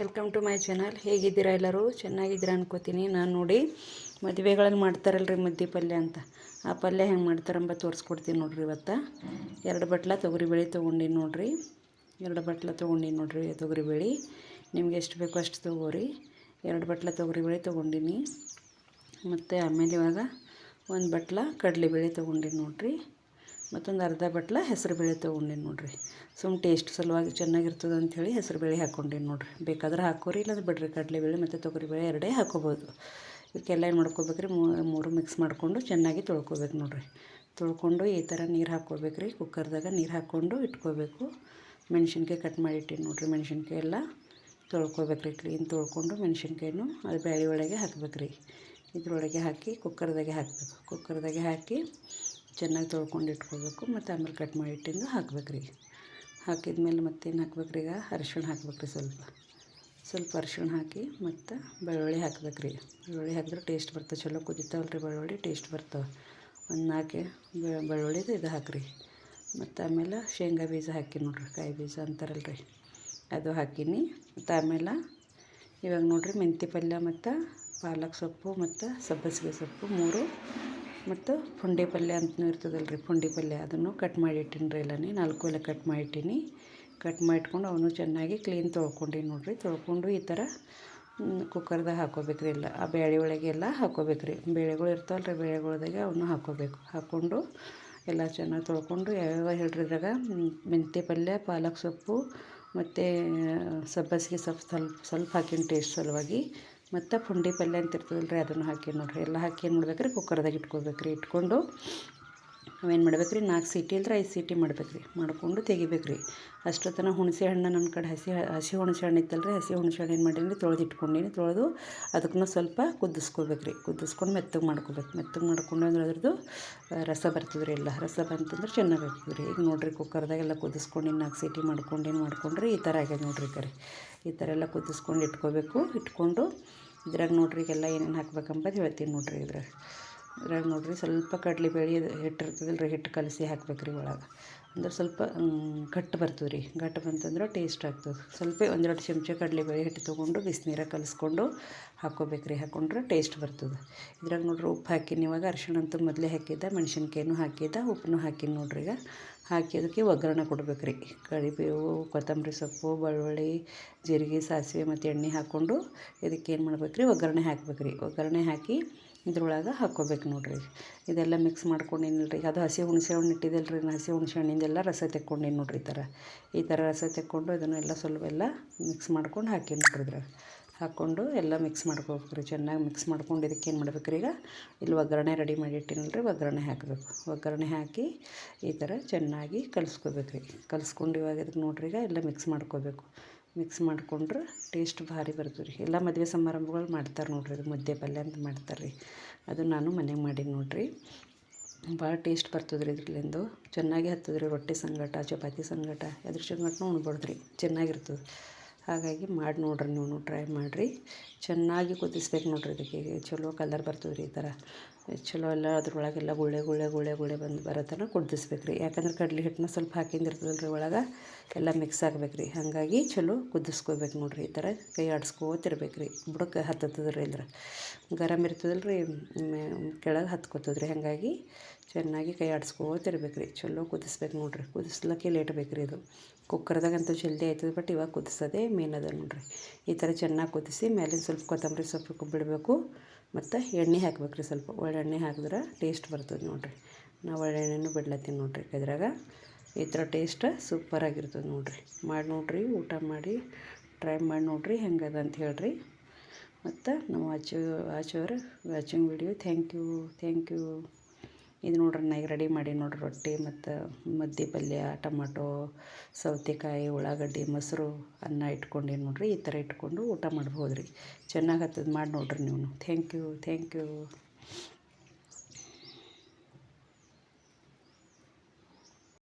Welcome to my channel ಹೇಗಿದ್ದೀರಾ ಎಲ್ಲರೂ? ಚೆನ್ನಾಗಿದ್ದೀರಾ ಅನ್ಕೋತೀನಿ. ನಾನು ನೋಡಿ ಮದುವೆಗಳಲ್ಲಿ ಮಾಡ್ತಾರಲ್ರಿ ಮದ್ದೆ ಪಲ್ಯ ಅಂತ. ಆ ಪಲ್ಯ ಹೆಂಗೆ ಮಾಡ್ತಾರಂಬ ತೋರಿಸ್ಕೊಡ್ತೀನಿ ನೋಡ್ರಿ ಇವತ್ತು. ಎರಡು ಬಟ್ಲ ತೊಗರಿಬೇಳೆ ತೊಗೊಂಡಿನಿ ನೋಡ್ರಿ. ಎರಡು ಬಟ್ಲ ತೊಗೊಂಡಿನಿ ನೋಡ್ರಿ ತೊಗರಿಬೇಳೆ. ನಿಮ್ಗೆ ಎಷ್ಟು ಬೇಕೋ ಅಷ್ಟು ತೊಗೋರಿ. ಎರಡು ಬಟ್ಲ ತೊಗರಿಬೇಳೆ ತೊಗೊಂಡಿನಿ. ಮತ್ತು ಆಮೇಲೆ ಇವಾಗ ಒಂದು ಬಟ್ಲ ಕಡಲೆಬೇಳೆ ತೊಗೊಂಡಿನಿ ನೋಡ್ರಿ. ಮತ್ತೊಂದು ಅರ್ಧ ಬಟ್ಲ ಹೆಸರುಬೇಳೆ ತೊಗೊಂಡೀನಿ ನೋಡಿರಿ. ಸುಮ್ಮ ಟೇಸ್ಟ್ ಸಲುವಾಗಿ ಚೆನ್ನಾಗಿರ್ತದೆ ಅಂಥೇಳಿ ಹೆಸರುಬೇಳೆ ಹಾಕ್ಕೊಂಡೀನಿ ನೋಡಿರಿ. ಬೇಕಾದ್ರೆ ಹಾಕೋರಿ, ಇಲ್ಲಾಂದ್ರೆ ಬಿಡ್ರಿ. ಕಡಲೆಬೇಳೆ ಮತ್ತು ತೊಗರಿಬೇಳೆ ಎರಡೇ ಹಾಕೋಬೋದು. ಇದಕ್ಕೆಲ್ಲ ಏನು ಮಾಡ್ಕೋಬೇಕ್ರಿ? ಮೂರು ಮಿಕ್ಸ್ ಮಾಡಿಕೊಂಡು ಚೆನ್ನಾಗಿ ತೊಳ್ಕೊಬೇಕು ನೋಡಿರಿ. ತೊಳ್ಕೊಂಡು ಈ ಥರ ನೀರು ಹಾಕ್ಕೋಬೇಕು ರೀ ಕುಕ್ಕರ್ದಾಗ ನೀರು ಹಾಕ್ಕೊಂಡು ಇಟ್ಕೋಬೇಕು. ಮೆಣಸಿನ್ಕಾಯಿ ಕಟ್ ಮಾಡಿ ಇಟ್ಟೀನಿ ನೋಡಿರಿ. ಮೆಣಸಿನ್ಕಾಯಿ ಎಲ್ಲ ತೊಳ್ಕೊಬೇಕು ಕ್ಲೀನ್ ತೊಳ್ಕೊಂಡು ಮೆಣಸಿನ್ಕಾಯಿನೂ ಅದು ಬ್ಯಾಳಿ ಒಳಗೆ ಹಾಕ್ಬೇಕು ರೀ ಇದ್ರೊಳಗೆ ಹಾಕಿ ಕುಕ್ಕರ್ದಾಗೆ ಹಾಕಬೇಕು. ಕುಕ್ಕರ್ದಾಗೆ ಹಾಕಿ ಚೆನ್ನಾಗಿ ತೊಳ್ಕೊಂಡು ಇಟ್ಕೋಬೇಕು. ಮತ್ತು ಆಮೇಲೆ ಕಟ್ ಮಾಡಿ ಇಟ್ಟಿಂದು ಹಾಕ್ಬೇಕು ರೀ ಹಾಕಿದ್ಮೇಲೆ ಮತ್ತೇನು ಹಾಕ್ಬೇಕು ರೀ ಈಗ? ಅರಿಶಿಣ ಹಾಕ್ಬೇಕು ರೀ ಸ್ವಲ್ಪ. ಸ್ವಲ್ಪ ಅರಿಶಿಣ ಹಾಕಿ ಮತ್ತು ಬೆಳ್ಳುಳ್ಳಿ ಹಾಕ್ಬೇಕು ರೀ ಬೆಳ್ಳುಳ್ಳಿ ಹಾಕಿದ್ರೆ ಟೇಸ್ಟ್ ಬರ್ತವೆ ಚಲೋ ಕುದಿತಾವಲ್ರಿ ಬೆಳ್ಳುಳ್ಳಿ, ಟೇಸ್ಟ್ ಬರ್ತವೆ ಒಂದು ನಾಲ್ಕು ಬೆಳ್ಳುಳ್ಳಿದು ಇದು ಹಾಕಿರಿ. ಮತ್ತು ಆಮೇಲೆ ಶೇಂಗಾ ಬೀಜ ಹಾಕಿ ನೋಡ್ರಿ. ಕಾಯಿ ಬೀಜ ಅಂತಾರಲ್ಲ ರೀ ಅದು ಹಾಕೀನಿ. ಮತ್ತು ಆಮೇಲೆ ಇವಾಗ ನೋಡಿರಿ ಮೆಂತ್ಯ ಪಲ್ಯ ಮತ್ತು ಪಾಲಕ್ ಸೊಪ್ಪು ಮತ್ತು ಸಬ್ಬಸಿಗೆ ಸೊಪ್ಪು ಮೂರು ಮತ್ತು ಪುಂಡಿ ಪಲ್ಯ ಅಂತಲೂ ಇರ್ತದಲ್ಲ ರೀ ಪುಂಡಿ ಪಲ್ಯ ಅದನ್ನು ಕಟ್ ಮಾಡಿ ಇಟ್ಟೀನಿ ರೀ ಎಲ್ಲನೇ ನಾಲ್ಕು ಎಲ್ಲ ಕಟ್ ಮಾಡಿ ಇಟ್ಟೀನಿ ಕಟ್ ಮಾಡಿ ಇಟ್ಕೊಂಡು ಅವನು ಚೆನ್ನಾಗಿ ಕ್ಲೀನ್ ತೊಳ್ಕೊಂಡೀನಿ ನೋಡಿರಿ, ತೊಳ್ಕೊಂಡು ಈ ಥರ ಕುಕ್ಕರ್ದಾಗ ಹಾಕೋಬೇಕು ರೀ ಎಲ್ಲ. ಆ ಬೇಳೆ ಒಳಗೆಲ್ಲ ಹಾಕೋಬೇಕು ರೀ ಬೇಳೆಗಳು ಇರ್ತಾವಲ್ಲ ರೀ ಬೇಳೆಗಳ್ದಾಗೆ ಅವನ್ನ ಹಾಕೋಬೇಕು. ಹಾಕ್ಕೊಂಡು ಎಲ್ಲ ಚೆನ್ನಾಗಿ ತೊಳ್ಕೊಂಡು ಯಾವ್ಯಾವ ಹೇಳ್ರಿ ಇದ್ರಾಗ ಮೆಂತ್ಯ ಪಲ್ಯ, ಪಾಲಕ್ ಸೊಪ್ಪು, ಮತ್ತು ಸಬ್ಬಸಿಗೆ ಸೊಪ್ಪು ಸ್ವಲ್ಪ ಸ್ವಲ್ಪ ಹಾಕಿನ ಟೇಸ್ಟ್ ಸಲುವಾಗಿ ಮತ್ತು ಪುಂಡಿ ಪಲ್ಯ ಅಂತ ಇರ್ತದಲ್ಲ ರೀ ಅದನ್ನು ಹಾಕಿ ನೋಡಿರಿ. ಎಲ್ಲ ಹಾಕಿ ಏನು ಮಾಡ್ಬೇಕು ರೀ ಕುಕ್ಕರ್ದಾಗ ಇಟ್ಕೋಬೇಕು ರೀ ಇಟ್ಕೊಂಡು ಅವೇನು ಮಾಡ್ಬೇಕು ರೀ ನಾಲ್ಕು ಸೀಟಿ ಇಲ್ಲದ್ರೆ ಐದು ಸೀಟಿ ಮಾಡ್ಬೇಕು ರೀ ಮಾಡಿಕೊಂಡು ತೆಗಿಬೇಕು ರೀ ಅಷ್ಟೊತ್ತನ ಹುಣಸೆ ಹಣ್ಣು ನನ್ನ ಕಡೆ ಹಸಿ ಹಸಿ ಹುಣಸೆ ಹಣ್ಣು ಇತ್ತಲ್ಲ ರೀ ಹಸಿ ಹುಣಸೆ ಹಣ್ಣು ಏನು ಮಾಡೀನಿ ತೊಳೆದು ಇಟ್ಕೊಂಡೀನಿ. ತೊಳೆದು ಅದಕ್ಕೂ ಸ್ವಲ್ಪ ಕುದಿಸ್ಕೋಬೇಕು ರೀ ಕುದಿಸ್ಕೊಂಡು ಮೆತ್ತಗೆ ಮಾಡ್ಕೋಬೇಕು. ಮೆತ್ತಗೆ ಮಾಡ್ಕೊಂಡು ಅಂದ್ರೆ ಅದ್ರದ್ದು ರಸ ಬರ್ತದೆ ರೀ ಎಲ್ಲ. ರಸ ಬಂತಂದ್ರೆ ಚೆನ್ನಾಗಿ ಆಗ್ತದೆ ರೀ ಈಗ ನೋಡಿರಿ ಕುಕ್ಕರ್ದಾಗೆಲ್ಲ ಕುದಿಸ್ಕೊಂಡು ನಾಲ್ಕು ಸೀಟಿ ಮಾಡ್ಕೊಂಡು ಮಾಡ್ಕೊಂಡ್ರೆ ಈ ಥರ ಆಗ್ಯದ ನೋಡಿರಿ ಕರೆ. ಈ ಥರ ಎಲ್ಲ ಕುದಿಸ್ಕೊಂಡು ಇಟ್ಕೋಬೇಕು. ಇಟ್ಕೊಂಡು ಇದ್ರಾಗ ನೋಡ್ರಿ ಈಗೆಲ್ಲ ಏನೇನು ಹಾಕ್ಬೇಕಂಬದು ಹೇಳ್ತೀನಿ ನೋಡಿರಿ ಇದ್ರಾಗ. ಇದ್ರಾಗ ನೋಡಿರಿ ಸ್ವಲ್ಪ ಕಡ್ಲೆ ಬೇಳೆ ಹಿಟ್ಟು ಇರ್ತದಲ್ಲ ರೀ ಹಿಟ್ಟು ಕಲಸಿ ಹಾಕ್ಬೇಕು ರೀ ಒಳಗೆ. ಅಂದ್ರೆ ಸ್ವಲ್ಪ ಗಟ್ಟಿ ಬರ್ತದೆ ರೀ ಗಟ್ಟಿ ಬಂತಂದ್ರೆ ಟೇಸ್ಟ್ ಆಗ್ತದೆ. ಸ್ವಲ್ಪ ಒಂದೆರಡು ಚಮಚ ಕಡಲೆಬೇಳೆ ಹಿಟ್ಟು ತೊಗೊಂಡು ಬಿಸಿನೀರಾಗ ಕಲಿಸ್ಕೊಂಡು ಹಾಕ್ಕೋಬೇಕು ರೀ ಹಾಕೊಂಡ್ರೆ ಟೇಸ್ಟ್ ಬರ್ತದೆ. ಇದ್ರಾಗ ನೋಡ್ರಿ ಉಪ್ಪು ಹಾಕಿನಿ ಇವಾಗ. ಅರಿಶಿಣ ಅಂತೂ ಮೊದಲೇ ಹಾಕಿದ್ದ, ಮೆಣಸಿನ್ಕಾಯಿನೂ ಹಾಕಿದ್ದ ಉಪ್ಪನ್ನು ಹಾಕಿನಿ ನೋಡ್ರಿ ಈಗ. ಹಾಕಿ ಅದಕ್ಕೆ ಒಗ್ಗರಣೆ ಕೊಡ್ಬೇಕು ರೀ ಕರಿಬೇವು, ಕೊತ್ತಂಬರಿ ಸೊಪ್ಪು, ಬೆಳ್ಳುಳ್ಳಿ, ಜೀರಿಗೆ, ಸಾಸಿವೆ ಮತ್ತು ಎಣ್ಣೆ ಹಾಕ್ಕೊಂಡು ಇದಕ್ಕೆ ಏನು ಮಾಡ್ಬೇಕು ರೀ ಒಗ್ಗರಣೆ ಹಾಕ್ಬೇಕು ರೀ ಒಗ್ಗರಣೆ ಹಾಕಿ ಇದ್ರೊಳಗೆ ಹಾಕ್ಕೋಬೇಕು ನೋಡಿರಿ. ಇದೆಲ್ಲ ಮಿಕ್ಸ್ ಮಾಡ್ಕೊಂಡೇನಿಲ್ಲ ರೀ ಅದು ಹಸಿ ಹುಣಸೆ ಹಣ್ಣು ಇಟ್ಟಿದ್ದಲ್ಲ ರೀ ಹಸಿ ಹುಣಸೆ ಹಣ್ಣಿಂದೆಲ್ಲ ರಸ ತೆಕ್ಕೊಂಡಿನಿ ನೋಡಿರಿ ಈ ಥರ. ಈ ಥರ ರಸ ತೆಕ್ಕೊಂಡು ಇದನ್ನೆಲ್ಲ ಸ್ವಲ್ಪ ಎಲ್ಲ ಮಿಕ್ಸ್ ಮಾಡ್ಕೊಂಡು ಹಾಕಿ ನೋಡ್ರಿ ಇದ್ರಾಗ. ಹಾಕ್ಕೊಂಡು ಎಲ್ಲ ಮಿಕ್ಸ್ ಮಾಡ್ಕೋಬೇಕು ರೀ. ಚೆನ್ನಾಗಿ ಮಿಕ್ಸ್ ಮಾಡ್ಕೊಂಡು ಇದಕ್ಕೆ ಏನು ಮಾಡ್ಬೇಕು ರೀ ಈಗ? ಇಲ್ಲಿ ಒಗ್ಗರಣೆ ರೆಡಿ ಮಾಡಿ ಇಟ್ಟಿನಲ್ಲ ರೀ ಒಗ್ಗರಣೆ ಹಾಕಬೇಕು. ಒಗ್ಗರಣೆ ಹಾಕಿ ಈ ಥರ ಚೆನ್ನಾಗಿ ಕಲಿಸ್ಕೋಬೇಕು ರೀ ಕಲಿಸ್ಕೊಂಡು ಇವಾಗ ಇದಕ್ಕೆ ನೋಡ್ರಿ ಈಗ ಎಲ್ಲ ಮಿಕ್ಸ್ ಮಾಡ್ಕೋಬೇಕು. ಮಿಕ್ಸ್ ಮಾಡಿಕೊಂಡ್ರೆ ಟೇಸ್ಟ್ ಭಾರಿ ಬರ್ತದೆ ರೀ. ಎಲ್ಲ ಮದುವೆ ಸಮಾರಂಭಗಳು ಮಾಡ್ತಾರೆ ನೋಡ್ರಿ ಇದು, ಮುದ್ದೆ ಪಲ್ಯ ಅಂತ ಮಾಡ್ತಾರೆ ರೀ. ಅದು ನಾನು ಮನೆಗೆ ಮಾಡೀನಿ ನೋಡಿರಿ. ಭಾಳ ಟೇಸ್ಟ್ ಬರ್ತದೆ ರೀ ಇದ್ರಲ್ಲಿಂದು ಚೆನ್ನಾಗಿ ಹತ್ತದ್ರಿ ರೊಟ್ಟಿ ಸಂಗಟ ಚಪಾತಿ ಸಂಗಟ ಅದ್ರ ಸಂಗಟನೂ ಉಣ್ಬೋದು ರೀ. ಚೆನ್ನಾಗಿರ್ತದೆ. ಹಾಗಾಗಿ ಮಾಡಿ ನೋಡಿರಿ ನೀವು ಟ್ರೈ ಮಾಡಿರಿ. ಚೆನ್ನಾಗಿ ಕುದಿಸ್ಬೇಕು ನೋಡಿರಿ ಇದಕ್ಕೆ. ಚಲೋ ಕಲರ್ ಬರ್ತದೆ ರೀ ಈ ಥರ. ಚಲೋ ಎಲ್ಲ ಅದ್ರೊಳಗೆಲ್ಲ ಗುಳೆ ಗುಳೆ ಗುಳೆ ಗುಳೆ ಬಂದು ಬರೋ ಥರ ಕುದಿಸ್ಬೇಕು ರೀ. ಯಾಕಂದ್ರೆ ಕಡ್ಲೆ ಹಿಟ್ಟನ್ನ ಸ್ವಲ್ಪ ಹಾಕಿಂದಿರ್ತದಲ್ಲ ರೀ ಒಳಗೆ, ಎಲ್ಲ ಮಿಕ್ಸ್ ಆಗ್ಬೇಕು ರೀ. ಹಾಗಾಗಿ ಚಲೋ ಕುದಿಸ್ಕೋಬೇಕು ನೋಡಿರಿ ಈ ಥರ. ಕೈ ಆಡಿಸ್ಕೋತಿರ್ಬೇಕು ರೀ. ಬುಡಕ್ಕೆ ಹತ್ತತ್ತದ್ರಿ ಅಂದ್ರೆ. ಗರಮ್ ಇರ್ತದಲ್ಲ ರೀ ಕೆಳಗೆ ಹತ್ಕೋತದ್ರಿ. ಹಾಗಾಗಿ ಚೆನ್ನಾಗಿ ಕೈ ಆಡಿಸ್ಕೋತಿರ್ಬೇಕು ರೀ ಚಲೋ ಕುದಿಸ್ಬೇಕು ನೋಡ್ರಿ. ಕುದಿಸ್ಲಕ್ಕೆ ಲೇಟ್ ಬೇಕು ರೀ ಇದು ಕುಕ್ಕರ್ದಾಗಂತೂ ಜಲ್ದಿ ಆಯ್ತದೆ ಬಟ್ ಇವಾಗ ಕುದಿಸೋದೇ ಮೇನ್ ಅದ ನೋಡ್ರಿ. ಈ ಥರ ಚೆನ್ನಾಗಿ ಕುದಿಸಿ ಮೇಲಿನ ಸ್ವಲ್ಪ ಕೊತ್ತಂಬರಿ ಸೊಪ್ಪು ಬಿಡಬೇಕು. ಮತ್ತು ಎಣ್ಣೆ ಹಾಕ್ಬೇಕು ರೀ ಸ್ವಲ್ಪ ಒಳ್ಳೆಣ್ಣೆ ಹಾಕಿದ್ರೆ ಟೇಸ್ಟ್ ಬರ್ತದೆ ನೋಡ್ರಿ. ನಾವು ಒಳ್ಳೆಣ್ಣೆನೂ ಬಿಡ್ಲತ್ತೀನಿ ನೋಡ್ರಿ ಇದ್ರಾಗ. ಈ ಥರ ಟೇಸ್ಟ್ ಸೂಪರಾಗಿರ್ತದೆ ನೋಡ್ರಿ. ಮಾಡಿ ನೋಡ್ರಿ, ಊಟ ಮಾಡಿ ಟ್ರೈ ಮಾಡಿ ನೋಡ್ರಿ ಹೆಂಗದ ಅಂತ ಹೇಳ್ರಿ. ಮತ್ತು ನಾವು watch watcher watching video thank you thank you ಇದು ನೋಡ್ರಿ, ನಾ ಈಗ ರೆಡಿ ಮಾಡಿ ನೋಡ್ರಿ ರೊಟ್ಟಿ ಮತ್ತು ಮದ್ದೆ ಪಲ್ಯ, ಟೊಮಾಟೊ, ಸೌತೆಕಾಯಿ, ಉಳ್ಳಾಗಡ್ಡಿ, ಮೊಸರು, ಅನ್ನ ಇಟ್ಕೊಂಡೇನು ನೋಡಿರಿ, ಈ ಥರ ಇಟ್ಕೊಂಡು ಊಟ ಮಾಡ್ಬೋದು ರೀ ಚೆನ್ನಾಗಿ ಹತ್ತದ ಮಾಡಿ ನೋಡ್ರಿ ನೀವು ಥ್ಯಾಂಕ್ ಯು ಥ್ಯಾಂಕ್ ಯು